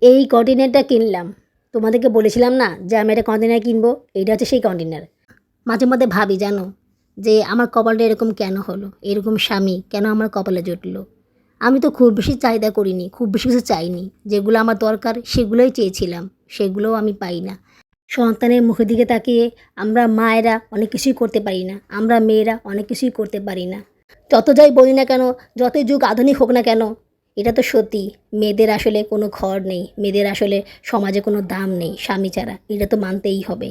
এই কন্টেনারটা কিনলাম। তোমাদেরকে বলেছিলাম না যে আমি একটা কন্টেনার কিনবো? এইটা হচ্ছে সেই কন্টেনার মাঝে মধ্যে ভাবি, জানো? যে আমার কপালটা এরকম কেন হলো? এরকম স্বামী কেন আমার কপালে জুটলো? আমি তো খুব বেশি চাহিদা করিনি, খুব বেশি কিছু চাইনি। যেগুলো আমার দরকার, সেগুলোই চেয়েছিলাম। সেগুলোও আমি পাই না। সন্তানের মুখের দিকে তাকিয়ে আমরা মায়েরা অনেক কিছুই করতে পারি না। আমরা মেয়েরা অনেক কিছুই করতে পারি না। যত যাই বলি না কেন, যতই যুগ আধুনিক হোক না কেন এটা তো সত্যি, মেয়েদের আসলে কোনো ঘর নেই, মেয়েদের আসলে সমাজে কোনো দাম নেই, স্বামী ছাড়া, এটা তো মানতেই হবে।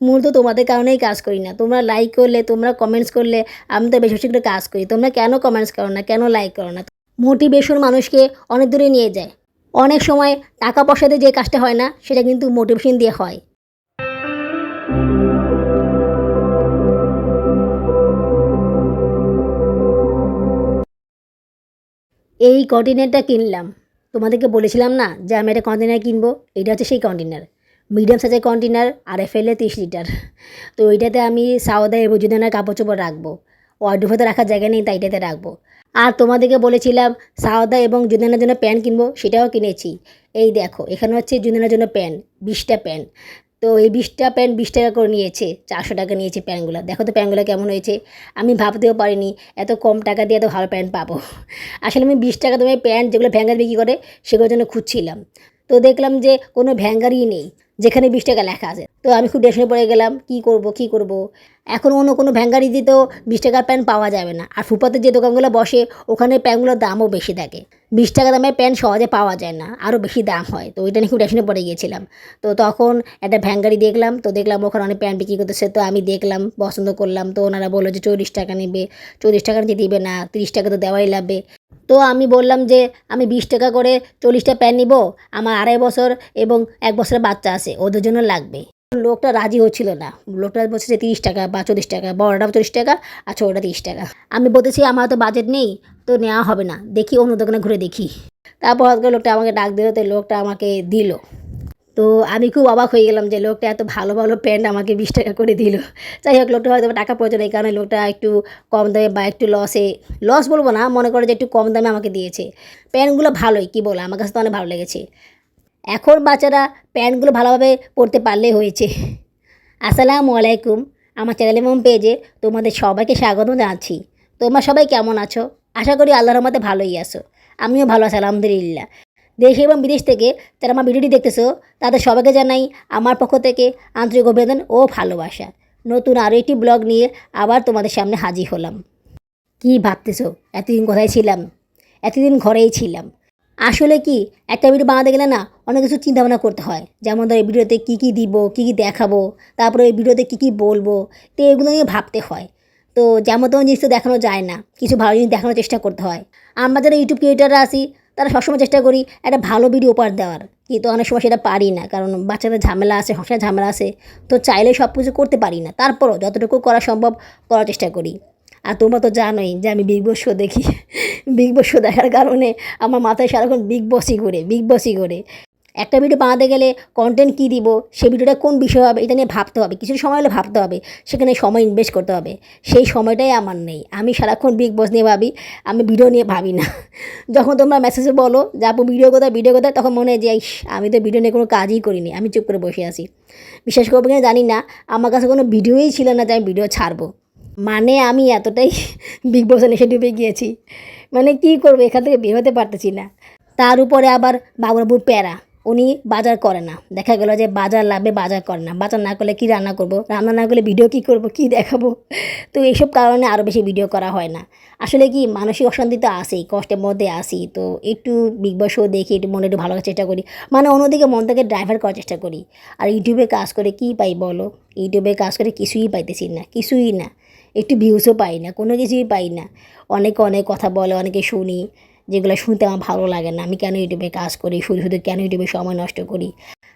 মূলত তোমাদের কারণেই কাজ করি না, তোমরা লাইক করলে, তোমরা কমেন্টস করলে, আমি তো বেশি বেশি করে কাজ করি, তোমরা কেন কমেন্টস করো না, কেন লাইক করো না? মোটিভেশন মানুষকে অনেক দূরে নিয়ে যায়। অনেক সময় টাকা পয়সাতে যে কাজটা হয় না, সেটা কিন্তু মোটিভেশন দিয়ে হয়। এই কন্টেনারটা কিনলাম। তোমাদেরকে বলেছিলাম না যে আমি একটা কন্টেনার কিনবো? এটা হচ্ছে সেই কন্টেনার মিডিয়াম সাইজের কন্টেনার আর এফ এল তিরিশ লিটার। তো এইটাতে আমি সাওদা এবং জুদানার কাপড় চোপড় রাখব। ওয়ার্ডরোফে রাখার জায়গা নেই, তাই এটাতে রাখব। আর তোমাদেরকে বলেছিলাম সাওদা এবং জুদানার জন্য প্যান্ট কিনবো, সেটাও কিনেছি। এই দেখো, এখানে হচ্ছে জুদানার জন্য প্যান্ট, বিশটা প্যান্ট। তো এই বিশটা প্যান্ট বিশ টাকা করে নিয়েছে, চারশো টাকা নিয়েছে প্যান্টগুলো। দেখো তো প্যান্টগুলো কেমন হয়েছে, আমি ভাবতেও পারিনি, এত কম টাকা দিয়ে এত ভালো প্যান্ট পাবো। আসলে আমি বিশ টাকা তোমার প্যান্ট যেগুলো ভ্যাঙ্গার বিক্রি করে, সেগুলোর জন্য খুঁজছিলাম। তো দেখলাম যে কোনো ভ্যাঙ্গারই নেই, যেখানে বিশ টাকা লেখা আছে। তো আমি খুব টেনশনে পড়ে গেলাম, কি করব কি করব? এখন অন্য কোনো ভ্যাঙ্গারি দিতেও বিশ টাকার প্যান্ট পাওয়া যাবে না। আর ফুটপাতে যে দোকানগুলো বসে, ওখানে প্যান্টগুলোর দামও বেশি থাকে। বিশ টাকা দামের প্যান্ট সহজে পাওয়া যায় না, আরও বেশি দাম হয়। তো ওইটা নিয়ে খুব টেনশনে পড়ে গিয়েছিলাম। তো তখন একটা ভ্যাঙ্গারি দেখলাম, তো দেখলাম ওখানে অনেক প্যান্ট বিক্রি করতেছে। তো আমি দেখলাম, পছন্দ করলাম। তো ওনারা বলল যে চল্লিশ টাকা নেবে, চল্লিশ টাকা নিতে দিবে না, তিরিশ টাকা তো দেওয়াই লাগবে। তো আমি বললাম যে আমি বিশ টাকা করে চল্লিশটা প্যান্ট নিব, আমার আড়াই বছর এবং এক বছরের বাচ্চা আছে, ওদের জন্য লাগবে। লোকটা রাজি হচ্ছিল না। লোকটা বলছে যে তিরিশ টাকা বা চল্লিশ টাকা, বড়টা চল্লিশ টাকা আর ছোটোটা তিরিশ টাকা। আমি বলতেছি আমার তো বাজেট নেই, তো নেওয়া হবে না। দেখি অন্য দোকানে ঘুরে দেখি। তারপর লোকটা আমাকে ডাক দিল, তো লোকটা আমাকে দিল। তো আমি খুব অবাক হয়ে গেলাম যে লোকটা এত ভালো ভালো প্যান্ট আমাকে বিশ টাকা করে দিল। যাই হোক, লোকটা হয়তো টাকা প্রয়োজন এই কারণে লোকটা একটু কম দামে বা একটু লসে লস বলব না, মনে করে যে একটু কম দামে আমাকে দিয়েছে। প্যান্টগুলো ভালোই, কী বলো আমার কাছে তো অনেক ভালো লেগেছে। এখন বাচ্চারা প্যান্টগুলো ভালোভাবে পরতে পারলেই হয়েছে। আসসালামু আলাইকুম, আমার চ্যানেল এবং পেজে তোমাদের সবাইকে স্বাগত জানাচ্ছি। তোমরা সবাই কেমন আছো? আশা করি আল্লাহর মতে ভালোই আছো। আমিও ভালো আছি, আলহামদুলিল্লাহ। দেশ এবং বিদেশ থেকে যারা আমার ভিডিওটি দেখতেছো, তাদের সবাইকে জানাই আমার পক্ষ থেকে আন্তরিক অভিনন্দন ও ভালোবাসা। নতুন আরও একটি ব্লগ নিয়ে আবার তোমাদের সামনে হাজির হলাম। কি ভাবতেছো? এতদিন কোথায় ছিলাম? এতদিন ঘরেই ছিলাম। আসলে কি, একটা ভিডিও বানাতে গেলে না অনেক কিছু চিন্তাভাবনা করতে হয়। যেমন ধর এই ভিডিওতে কী কী দিব, কী কী দেখাবো, তারপরে এই ভিডিওতে কী কী বলব, তো এগুলো নিয়ে ভাবতে হয়। তো যেমন তেমন জিনিস তো দেখানো যায় না, কিছু ভালো জিনিস দেখানোর চেষ্টা করতে হয়। আমরা যারা ইউটিউব ক্রিয়েটাররা আছি তারা সবসময় চেষ্টা করি একটা ভালো ভিডিও উপহার দেওয়ার। কিন্তু অনেক সময় সেটা পারি না, কারণ বাচ্চাদের ঝামেলা আছে, সংসার ঝামেলা আছে, তো চাইলে সব কিছু করতে পারি না। তারপরও যতটুকু করা সম্ভব করার চেষ্টা করি। আর তোমরা তো জানোই যে আমি বিগ বস শো দেখি। বিগ বস শো দেখার কারণে আমার মাথায় সারাক্ষণ বিগ বসই করে বিগ বসই করে একটা ভিডিও বানাতে গেলে কন্টেন্ট কী দিব, সে ভিডিওটা কোন বিষয় হবে, এটা নিয়ে ভাবতে হবে। কিছু সময় হলে ভাবতে হবে, সেখানে সময় ইনভেস্ট করতে হবে। সেই সময়টাই আমার নেই। আমি সারাক্ষণ বিগ বস নিয়ে ভাবি, আমি ভিডিও নিয়ে ভাবি না। যখন তোমরা মেসেজে বলো যে, আপু ভিডিও কোথায় ভিডিও কোথায়? তখন মনে হয় যে আমি তো ভিডিও নিয়ে কোনো কাজই করিনি, আমি চুপ করে বসে আছি। বিশ্বাস করব কিনা জানি না, আমার কাছে কোনো ভিডিওই ছিল না যে আমি ভিডিও ছাড়বো। মানে আমি এতটাই বিগ বসে নেশে ডুবে গিয়েছি। মানে কি করব, এখান থেকে বের হতে পারতেছি না। তার উপরে আবার বাবুরাবুর প্যারা। উনি বাজার করে না। দেখা গেল যে বাজার লাগবে, বাজার করে না। বাজার না করলে কি রান্না করব? রান্না না করলে ভিডিও কি করব, কি দেখাবো? তো এইসব কারণে আরও বেশি ভিডিও করা হয় না। আসলে কি, মানসিক অশান্তি তো আসেই কষ্টের মধ্যে আসি তো একটু বিগ বস শো দেখি, একটু মনে একটু ভালো চেষ্টা করি। মানে অন্যদিকে মন থেকে ড্রাইভার করার চেষ্টা করি। আর ইউটিউবে কাজ করে কি পাই বলো? ইউটিউবে কাজ করে কিছুই পাইতেছি না, কিছুই না। একটু ভিউসও পাই না, কোনো কিছুই পাই না। অনেকে অনেক কথা বলে, অনেকে শুনি। যেগুলো শুনতে আমার ভালো লাগে না। আমি কেন ইউটিউবে কাজ করি? শুধু শুধু কেন ইউটিউবে সময় নষ্ট করি?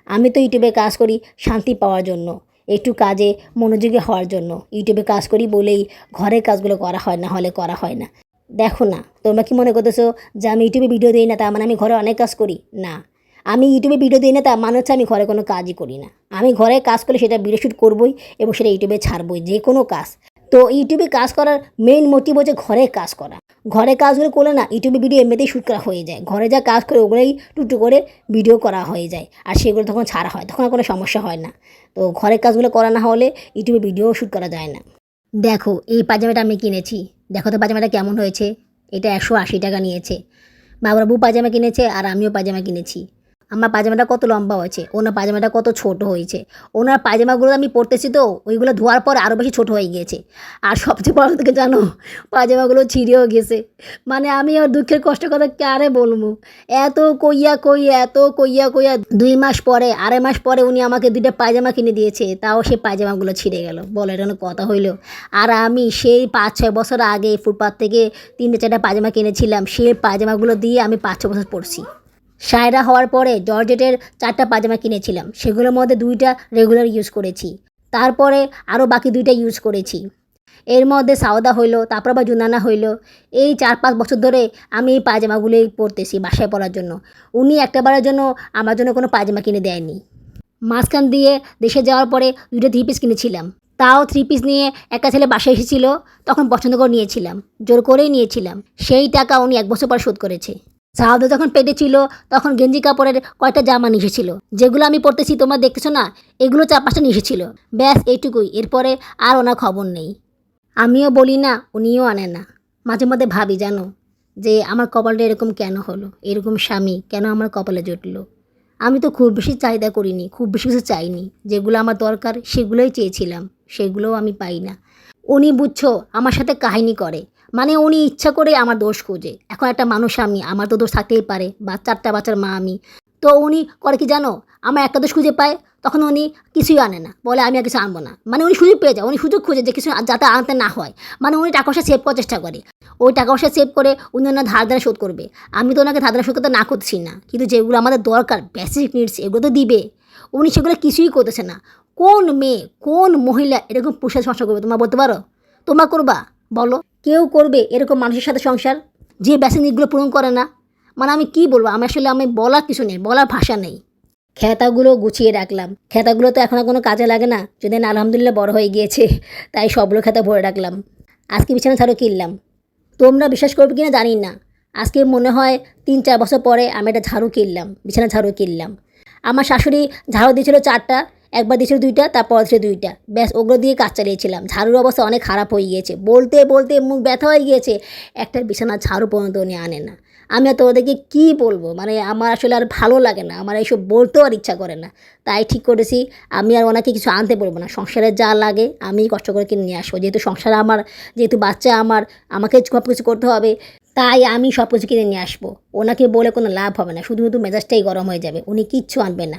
আমি তো ইউটিউবে কাজ করি শান্তি পাওয়ার জন্য, একটু কাজে মনোযোগী হওয়ার জন্য। ইউটিউবে কাজ করি বলেই ঘরের কাজগুলো করা হয় না, হলে করা হয় না। দেখো না, তোমরা কি মনে করতেছো যে আমি ইউটিউবে ভিডিও দিই না তার মানে আমি ঘরে অনেক কাজ করি? না। আমি ইউটিউবে ভিডিও দিই না তার মানে হচ্ছে আমি ঘরে কোনো কাজই করি না। আমি ঘরে কাজ করলে সেটা ভিডিও শ্যুট করবোই এবং সেটা ইউটিউবে ছাড়বই, যে কোনো কাজ। তো ইউটিউবে কাজ করার মেইন মোটিভ হচ্ছে ঘরে কাজ করা। ঘরে কাজগুলো করলে না, ইউটিউবে ভিডিও এমনিতেই শ্যুট করা হয়ে যায়। ঘরে যা কাজ করে ওগুলোই টুটু করে ভিডিও করা হয়ে যায়। আর সেগুলো তখন ছাড়া হয়, তখন আর কোনো সমস্যা হয় না। তো ঘরের কাজগুলো করা না হলে ইউটিউবে ভিডিও শ্যুট করা যায় না। দেখো, এই পাজামাটা আমি কিনেছি। দেখো তো পাজামাটা কেমন হয়েছে? এটা একশো আশি টাকা নিয়েছে। বাবুরাবু পাজামা কিনেছে আর আমিও পাজামা কিনেছি। আমার পাজামাটা কত লম্বা হয়েছে, ওনার পাজামাটা কত ছোট হয়েছে, ওনার পাজামাগুলো আমি পরতেছি তো, ওইগুলো ধোয়ার পর আরও বেশি ছোট হয়ে গিয়েছে। আর সবচেয়ে বড় থেকে জানো পাজামাগুলো ছিঁড়েও গেছে। মানে আমি আর দুঃখের কষ্ট কথা কারে বলব? এত কইয়া কই এত কইয়া কইয়া দুই মাস পরে, আড়াই মাস পরে উনি আমাকে দুইটা পায়জামা কিনে দিয়েছে, তাও সেই পায়জামাগুলো ছিঁড়ে গেল। বলে, এটা কথা হইল? আর আমি সেই পাঁচ, ছয় বছর আগে ফুটপাথ থেকে তিনটে, চারটা পায়জামা কিনেছিলাম, সেই পায়জামাগুলো দিয়ে আমি পাঁচ ছ বছর পরছি সায়রা হওয়ার পরে জর্জেটের চারটা পাজামা কিনেছিলাম। সেগুলোর মধ্যে দুইটা রেগুলার ইউজ করেছি। তারপরে আরও বাকি দুইটা ইউজ করেছি। এর মধ্যে সাওদা হইল, তারপর আবার জুনানা হইল। এই চার পাঁচ বছর ধরে আমি এই পায়জামাগুলোই পরতেছি বাসায় পরার জন্য। উনি একটাবারের জন্য আমার জন্য কোনো পায়জামা কিনে দেয়নি। মাঝখান দিয়ে দেশে যাওয়ার পরে দুটো থ্রি পিস কিনেছিলাম। তাও থ্রি পিস নিয়ে একটা ছেলে বাসায় এসেছিল, তখন পছন্দ করে নিয়েছিলাম, জোর করেই নিয়েছিলাম। সেই টাকা উনি এক বছর পর শোধ করেছে। সাহাদা যখন পেটে ছিল, তখন গেঞ্জি কাপড়ের কয়টা জামা নিয়ে এসেছিল। যেগুলো আমি পরতেছি তোমরা দেখতেছো না, এগুলো চার পাঁচটা নিয়ে এসেছিল। ব্যাস, এইটুকুই। এরপরে আর ওনার খবর নেই। আমিও বলি না, উনিও আনে না। মাঝে মধ্যে ভাবি, জানো, যে আমার কপালটা এরকম কেন হলো? এরকম স্বামী কেন আমার কপালে জুটলো? আমি তো খুব বেশি চাহিদা করিনি, খুব বেশি কিছু চাইনি। যেগুলো আমার দরকার, সেগুলোই চেয়েছিলাম, সেগুলোও আমি পাই না। উনি বুঝছ, আমার সাথে কাহিনী করে। মানে উনি ইচ্ছা করে আমার দোষ খোঁজে। এখন একটা মানুষ আমি, আমার তো দোষ থাকতেই পারে, বা চারটা বাচ্চার মা আমি। তো উনি করে কি জানো? আমার একটা দোষ খুঁজে পায়, তখন উনি কিছুই আনে না। বলে আমি আর কিছু আনব না। মানে উনি সুযোগ পেয়ে যায়, উনি সুযোগ খুঁজে যে কিছু যাতে আনতে না হয়। মানে উনি টাকা পয়সা সেভ করার চেষ্টা করে। ওই টাকা পয়সা সেভ করে উনি ওনার ধার ধারা শোধ করবে। আমি তো ওনাকে ধার ধারা শোধ করতে না করছি না। কিন্তু যেগুলো আমাদের দরকার বেসিক নিডস এগুলো তো দিবে। উনি সেগুলো কিছুই করতেছে না। কোন মেয়ে, কোন মহিলা এরকম পুরুষের সংসার করবে? তোমরা বলতে পারো? তোমরা করবা? বলো, কেউ করবে এরকম মানুষের সাথে সংসার? যে বেসিক নিডগুলো পূরণ করে না? মানে আমি কি বলব? আমি আসলে আমি বলার কিছু নেই, বলার ভাষা নেই। খেতাগুলো গুছিয়ে রাখলাম। খেতাগুলো তো এখন কোনো কাজে লাগে না। যদি না আলহামদুলিল্লাহ বড় হয়ে গিয়েছে, তাই সবগুলো খেতা ভরে রাখলাম। আজকে বিছানা ঝাড়ু কিনলাম। তোমরা বিশ্বাস করবে কিনা জানি না। আজকে মনে হয় তিন চার বছর পরে আমি একটা ঝাড়ু কিনলাম, বিছানা ঝাড়ু কিনলাম। আমার শাশুড়ি ঝাড়ু দিয়েছিল চারটা একবার দিয়েছিল দুইটা, তারপর দিয়েছিল দুইটা। ব্যাস, ওগুলো দিয়ে কাজ চালিয়েছিলাম। ঝাড়ুর অবস্থা অনেক খারাপ হয়ে গিয়েছে। বলতে বলতে মুখ ব্যথা হয়ে গিয়েছে। একটা বিছানা ঝাড়ু পর্যন্ত উনি আনে না। আমি আর তোমাদেরকে কী বলব? মানে আমার আসলে আর ভালো লাগে না। আমার এইসব বলতেও আর ইচ্ছা করে না। তাই ঠিক করেছি। আমি আর ওনাকে কিছু আনতে বলব না। সংসারে যা লাগে আমি কষ্ট করে কিনে নিয়ে আসব। যেহেতু সংসার আমার, যেহেতু বাচ্চা আমার, আমাকে সব কিছু করতে হবে। তাই আমি সব কিছু কিনে নিয়ে আসব। ওনাকে বলে কোনো লাভ হবে না। শুধু শুধু মেজাজটাই গরম হয়ে যাবে। উনি কিচ্ছু আনবে না।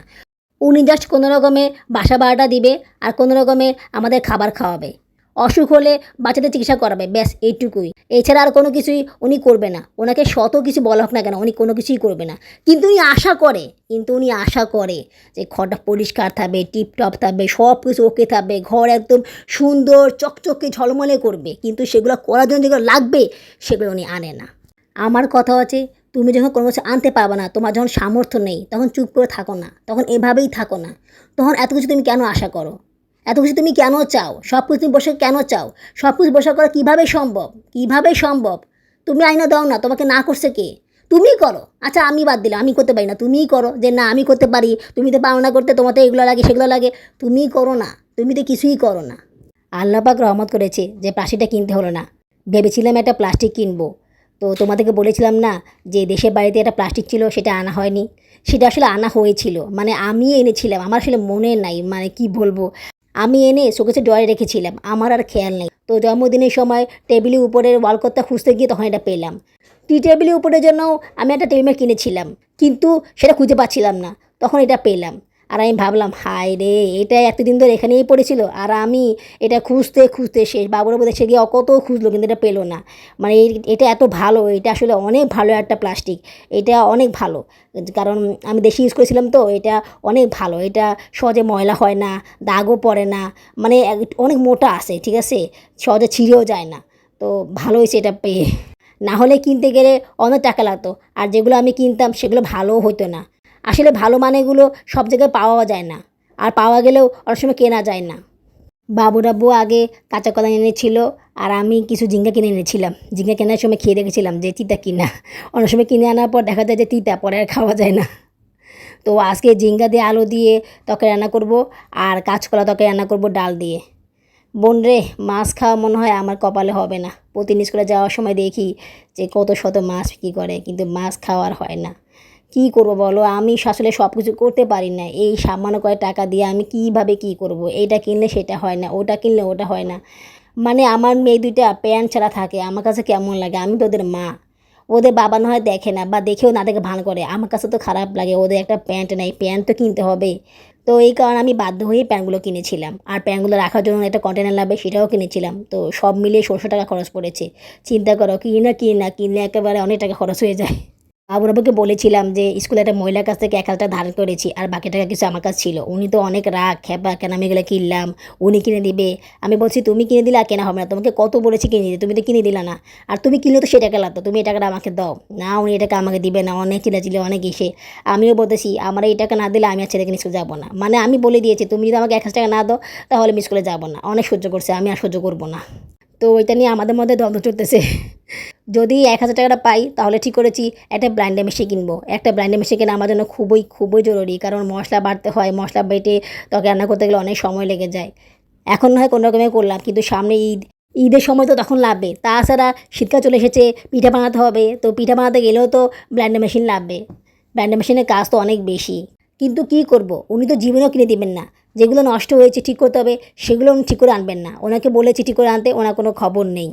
উনি জাস্ট কোনো রকমে বাসা ভাড়াটা দিবে আর কোনো রকমে আমাদের খাবার খাওয়াবে। অসুখ হলে বাচ্চাদের চিকিৎসা করাবে, ব্যাস এইটুকুই। এছাড়া আর কোনো কিছুই উনি করবে না। ওনাকে শত কিছু বলা হোক না কেন, উনি কোনো কিছুই করবে না। কিন্তু উনি আশা করে, কিন্তু উনি আশা করে যে ঘরটা পরিষ্কার থাকবে, টিপটপ থাকবে, সব কিছু ওকে থাকবে, ঘর একদম সুন্দর, চকচকে, ঝলমলে করবে। কিন্তু সেগুলো করার জন্য যেগুলো লাগবে, সেগুলো উনি আনে না। আমার কথা হচ্ছে তুমি যখন কোনো কিছু আনতে পারবে না, তোমার যখন সামর্থ্য নেই, তখন চুপ করে থাকো না, তখন এভাবেই থাকো না। তখন এত কিছু তুমি কেন আশা করো? এত কিছু তুমি কেন চাও? সব কিছু তুমি বসে কেন চাও? সব কিছু বসে করা কীভাবে সম্ভব? কীভাবে সম্ভব? তুমি আইনা দাও না, তোমাকে না করছে কে? তুমিই করো। আচ্ছা আমি বাদ দিলাম, আমি করতে পারি না, তুমিই করো। যে না, আমি করতে পারি, তুমি তো পারো না করতে তোমার এগুলো লাগে, সেগুলো লাগে, তুমিই করো না, তুমি তো কিছুই করো না। আল্লাপাক রহমত করেছে যে প্লাস্টিকটা কিনতে হলো না। ভেবেছিলাম একটা প্লাস্টিক কিনবো। তো তোমাদেরকে বলেছিলাম না যে দেশের বাড়িতে একটা প্লাস্টিক ছিল, সেটা আনা হয়নি। সেটা আসলে আনা হয়েছিল। মানে আমি এনেছিলাম, আমার আসলে মনে নাই মানে কি বলব। আমি এনে শোকেসে ড্রয়ে রেখেছিলাম, আমার আর খেয়াল নেই। তো জন্মদিনের সময় টেবিলের উপরের ওয়ালকটটা খুঁজতে গিয়ে তখন এটা পেলাম। টি টেবিলের উপরের জন্য আমি একটা টেবিল কিনেছিলাম, কিন্তু সেটা খুঁজে পাচ্ছিলাম না, তখন এটা পেলাম। আর আমি ভাবলাম, হায় রে, এটা এতদিন ধরে এখানেই পড়েছিল আর আমি এটা খুঁজতে খুঁজতে শেষ বাবুর উপর সে গিয়ে কত খুঁজলো, কিন্তু এটা পেল না। মানে এটা এত ভালো, এটা আসলে অনেক ভালো একটা প্লাস্টিক, এটা অনেক ভালো। কারণ আমি দেশি ইউজ করেছিলাম তো, এটা অনেক ভালো, এটা সহজে ময়লা হয় না, দাগও পড়ে না মানে অনেক মোটা আছে, ঠিক আছে? সহজে ছিঁড়েও যায় না, তো ভালো হয়েছে এটা পেয়ে। না হলে কিনতে গেলে অনেক টাকা লাগতো, আর যেগুলো আমি কিনতাম সেগুলো ভালোও হতো না। আসলে ভালো মানেগুলো সব জায়গায় পাওয়া যায় না। আর পাওয়া গেলেও অনেক সময় কেনা যায় না। বাবু রাব্বু আগে কাঁচা কলা এনেছিল আর আমি কিছু জিঙ্গা কিনে এনেছিলাম। জিঙ্গা কেনার সময় খেয়ে দেখেছিলাম যে তিতা কিনা। অনেক সময় কিনে আনার পর দেখা যায় যে তিতা, পরে আর খাওয়া যায় না। তো আজকে জিঙ্গা দিয়ে আলু দিয়ে তরকারি রান্না করব আর কাঁচকলা তরকারি রান্না করব ডাল দিয়ে। বোন রে, মাছ খাওয়া মনে হয় আমার কপালে হবে না। প্রতিদিন স্কুলে যাওয়ার সময় দেখি যে কত শত মাছ বিক্রি করে, কিন্তু মাছ খাওয়ার হয় না। কী করব বলো? আমি আসলে সব কিছু করতে পারি না। এই সামান্য কয়েক টাকা দিয়ে আমি কীভাবে কী করব? এইটা কিনলে সেটা হয় না, ওটা কিনলে ওটা হয় না। মানে আমার মেয়ে দুইটা প্যান্ট ছাড়া থাকে, আমার কাছে কেমন লাগে? আমি তো ওদের মা। ওদের বাবা না হয় দেখে না বা দেখেও না দেখে ভান করে। আমার কাছে তো খারাপ লাগে, ওদের একটা প্যান্ট নেই, প্যান্ট তো কিনতে হবে। তো এই কারণে আমি বাধ্য হয়েই প্যান্টগুলো কিনেছিলাম। আর প্যান্টগুলো রাখার জন্য একটা কন্টেনার লাগবে, সেটাও কিনেছিলাম। তো সব মিলিয়ে ষোলোশো টাকা খরচ পড়েছে। চিন্তা করো কিনি না কিনি না, কিনলে একেবারে অনেক টাকা খরচ হয়ে যায়। বাবুরাবুকে বলেছিলাম যে, স্কুলে একটা মহিলার কাছ থেকে এক হাজার টাকা ধার করেছি, আর বাকি টাকা কিছু আমার কাছে ছিল। উনি তো অনেক রাগ খেপা কেন আমি এগুলো কিনলাম, উনি কিনে দিবে। আমি বলছি, তুমি কিনে দিলে আর কেনা হবে না, তোমাকে কত বলেছি কিনে দিতে, তুমি তো কিনে দিলা না। আর তুমি কিনলে তো সে টাকা লাগতো, তুমি এই টাকাটা আমাকে দাও। না, উনি এটা আমাকে দিবে না, অনেক চিলাচিলি অনেক এসে আমিও বলতেছি, আমার এই টাকা না দিলে আমি আর ছেলেকে স্কুলে যাব না। মানে আমি বলে দিয়েছি, তুমি যদি আমাকে এক হাজার টাকা না দাও, তাহলে আমি স্কুলে যাব না। অনেক সহ্য করছে, আমি আর সহ্য করব না। তো ওইটা নিয়ে আমাদের মধ্যে দ্বন্দ্ব চলতেছে। যদি এক হাজার টাকাটা পাই, তাহলে ঠিক করেছি, একটা ব্লাইন্ডার মেশিন কিনবো। একটা ব্লাইন্ডার মেশিন কেনা আমার জন্য খুবই খুবই জরুরি, কারণ মশলা বাড়তে হয়, মশলা বেটে তখন রান্না করতে গেলে অনেক সময় লেগে যায়। এখন হয় কোনো রকমে করলাম, কিন্তু সামনে ঈদ, ঈদের সময় তো তখন লাগবে। তাছাড়া শীতকাল চলে এসেছে, পিঠা বানাতে হবে, তো পিঠা বানাতে গেলেও তো ব্লাইন্ডার মেশিন লাগবে। ব্লাইন্ডার মেশিনের কাজ তো অনেক বেশি। কিন্তু কি করব? উনি তো জীবনেও কিনে দিবেন না। যেগুলো নষ্ট হয়েছে ঠিক করতে হবে, সেগুলো উনি ঠিক করে আনবেন না। ওনাকে বলেছি ঠিক করে আনতে, ওনার কোনো খবর নেই।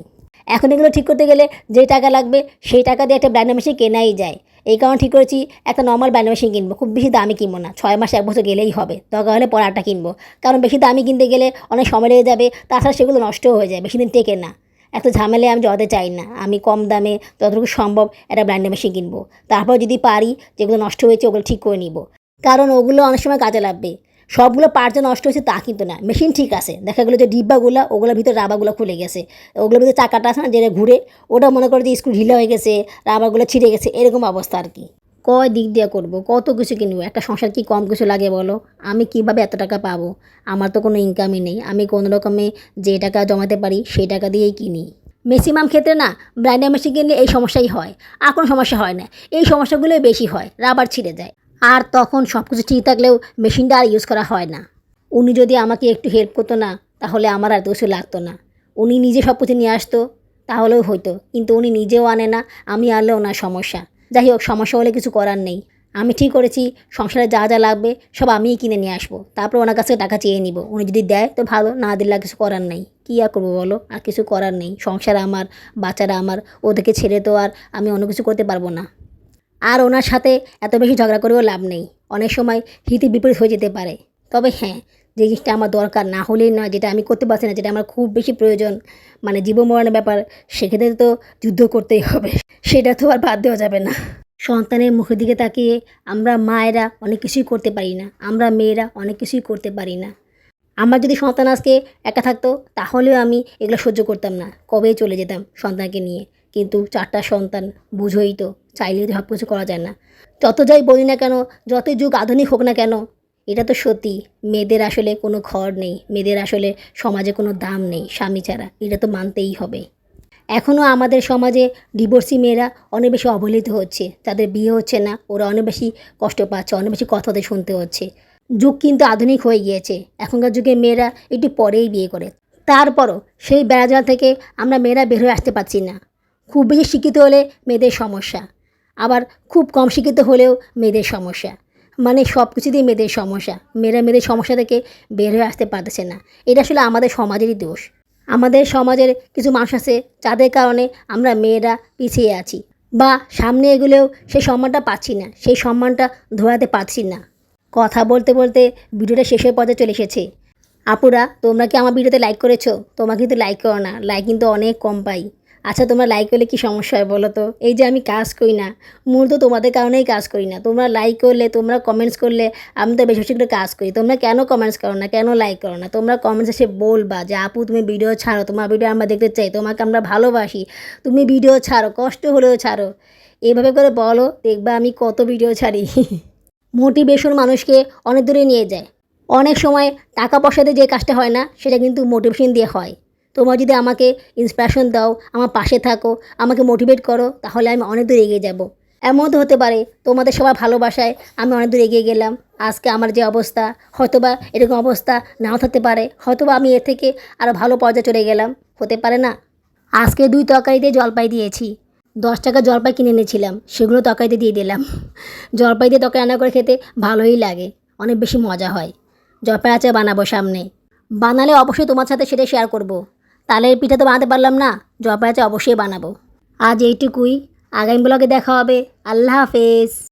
এখন এগুলো ঠিক করতে গেলে যে টাকা লাগবে সেই টাকা দিয়ে একটা ব্র্যান্ড মেশিন কেনাই যায়। এই কারণে ঠিক করেছি, একটা নর্মাল ব্র্যান্ড মেশিন কিনবো। খুব বেশি দামি কিনবো না, ছয় মাস এক বছর গেলেই হবে। দরকার হলে পরে পড়াটা কিনবো। কারণ বেশি দামি কিনতে গেলে অনেক সময় লেগে যাবে, তাছাড়া সেগুলো নষ্টও হয়ে যায় বেশি দিন টেকে না। এত ঝামেলায় আমি জড়াতে চাই না। আমি কম দামে যতটুকু সম্ভব একটা ব্র্যান্ডের মেশিন কিনবো। তারপর যদি পারি, যেগুলো নষ্ট হয়েছে ওগুলো ঠিক করে নিব। কারণ ওগুলো অনেক সময় কাজে লাগবে। সবগুলো পার্ট যে নষ্ট হয়েছে তা কিন্তু না। মেশিন ঠিক আছে। দেখা গেলো যে ডিব্বাগুলো, ওগুলোর ভিতরে রাবারগুলো খুলে গেছে। ওগুলোর ভিতরে চাকাটা আছে না যেটা ঘুরে, ওটা মনে করে যে স্কুল ঢিলা হয়ে গেছে রাবারগুলো ছিঁড়ে গেছে, এরকম অবস্থা আর কি। কয় দিক দিয়ে করব? কত কিছু কিনবো? একটা সংসার কি কম কিছু লাগে বলো? আমি কীভাবে এত টাকা পাবো? আমার তো কোনো ইনকামই নেই। আমি কোনো রকমে যে টাকা জমাতে পারি, সেই টাকা দিয়েই কিনি। ম্যাক্সিমাম ক্ষেত্রে না ব্রাইন্ডার মেশিন কিনলে এই সমস্যাই হয়। আর কোনো সমস্যা হয় না। এই সমস্যাগুলোই বেশি হয়। রাবার ছিঁড়ে যায়। আর তখন সব কিছু ঠিক থাকলেও মেশিনটা আর ইউজ করা হয় না। উনি যদি আমাকে একটু হেল্প করতো না, তাহলে আমার আর কিছু লাগতো না। উনি নিজে সব কিছু নিয়ে আসতো, তাহলেও হইতো। কিন্তু উনি নিজেও আনে না, আমি আনলেও ওনার সমস্যা। যাই হোক, সমস্যা হলে কিছু করার নেই। আমি ঠিক করেছি, সংসারে যা যা লাগবে, সব আমিই কিনে নিয়ে আসব। তারপর ওনার কাছে টাকা চেয়ে নিব। উনি যদি দেয়, তো ভালো, না দিলে কিছু করার নেই। কী আর করব বলো? আর কিছু করার নেই। সংসার আমার, বাচ্চারা আমার, ওদেরকে ছেড়ে তো আর আমি অন্য কিছু করতে পারব না। আর ওনার সাথে এত বেশি ঝগড়া করেও লাভ নেই। অনেক সময় হিতে বিপরীত হয়ে যেতে পারে। তবে হ্যাঁ যে জিনিসটা আমার দরকার না হলেই নয়, যেটা আমি করতে পারছি না, যেটা আমার খুব বেশি প্রয়োজন মানে জীবন মরণের ব্যাপার, সেক্ষেত্রে তো যুদ্ধ করতেই হবে। সেটা তো আর বাদ দেওয়া যাবে না। সন্তানের মুখের দিকে তাকিয়ে আমরা মায়েরা অনেক কিছুই করতে পারি না, আমরা মেয়েরা অনেক কিছুই করতে পারি না। আমার যদি সন্তান আজকে একা থাকতো, তাহলেও আমি এগুলো সহ্য করতাম না। কবেই চলে যেতাম সন্তানকে নিয়ে? কিন্তু চারটা সন্তান, বুঝোই তো চাইলে সব কিছু করা যায় না। যত যাই বলি না কেন, যতই যুগ আধুনিক হোক না কেন, এটা তো সত্যি, মেয়েদের আসলে কোনো ঘর নেই, মেয়েদের আসলে সমাজে কোনো দাম নেই, স্বামী ছাড়া, এটা তো মানতেই হবে। এখনও আমাদের সমাজে ডিভোর্সি মেয়েরা অনেক বেশি অবহেলিত হচ্ছে তাদের বিয়ে হচ্ছে না, ওরা অনেক বেশি কষ্ট পাচ্ছে, অনেক বেশি কথাতে শুনতে হচ্ছে। যুগ কিন্তু আধুনিক হয়ে গিয়েছে, এখনকার যুগে মেয়েরা একটু পরেই বিয়ে করে। তারপরও সেই বেড়াজাল থেকে আমরা মেয়েরা বের হয়ে আসতে পারছি না। খুব বেশি শিক্ষিত হলে মেয়েদের সমস্যা। আবার খুব কম শিক্ষিত হলেও মেয়েদের সমস্যা। মানে সব কিছুতেই মেয়েদের সমস্যা। মেয়েরা মেয়েদের সমস্যা থেকে বের হয়ে আসতে পারতেছে না। এটা আসলে আমাদের সমাজেরই দোষ। আমাদের সমাজের কিছু মানুষ আছে, যাদের কারণে আমরা মেয়েরা পিছিয়ে আছি। বা সামনে এগুলেও সেই সম্মানটা পাচ্ছি না। সেই সম্মানটা ধরাতে পারছি না। কথা বলতে বলতে ভিডিওটা শেষের পর্যায়ে চলে এসেছে। আপুরা, তোমরা কি আমার ভিডিওতে লাইক করেছ? তোমরা কিন্তু লাইক করো না। লাইক কিন্তু অনেক কম পাই। আচ্ছা তোমরা লাইক করলে কি সমস্যা হয় বলো তো? এই যে আমি কাজ করি না, মূলত তোমাদের কারণেই কাজ করি না। তোমরা লাইক করলে, তোমরা কমেন্টস করলে, আমি তো বেশি বেশি করে কাজ করি। তোমরা কেন কমেন্টস করো না? কেন লাইক করো না? তোমরা কমেন্টস এসে বলবা যে, আপু, তুমি ভিডিও ছাড়ো, তোমার ভিডিও আমরা দেখতে চাই, তোমাকে আমরা ভালোবাসি। তুমি ভিডিও ছাড়ো, কষ্ট হলেও ছাড়ো। এভাবে করে বলো, দেখবা আমি কত ভিডিও ছাড়ি। মোটিভেশন মানুষকে অনেক দূরে নিয়ে যায়। অনেক সময় টাকা পয়সা দিয়ে যে কাজটা হয় না, সেটা কিন্তু মোটিভেশন দিয়ে হয়। তোমরা যদি আমাকে ইন্সপিরেশন দাও, আমার পাশে থাকো, আমাকে মোটিভেট করো, তাহলে আমি অনেক দূর এগিয়ে যাব। এমন তো হতে পারে, তোমাদের সবার ভালোবাসায় আমি অনেক দূর এগিয়ে গেলাম। আজকে আমার যে অবস্থা, হয়তোবা এরকম অবস্থা নাও থাকতে পারে, হয়তোবা আমি এর থেকে আরও ভালো পর্যায়ে চলে গেলাম, হতে পারে না। আজকে দুই তরকারিতে জলপাই দিয়েছি। দশ টাকা জলপাই কিনে এনেছিলাম, সেগুলো তরকারিতে দিয়ে দিলাম। জলপাই দিয়ে তরকারি রান্না করে খেতে ভালোই লাগে, অনেক বেশি মজা হয়। জলপাই আচার বানাবো সামনে। বানালে অবশ্যই তোমার সাথে সেটা শেয়ার করব। তালের পিঠা তো বানাতে পারলাম না জবা অবশ্যই বানাবো। আজ এইটুকুই। আগামী ব্লগে দেখা হবে। আল্লাহ হাফেজ।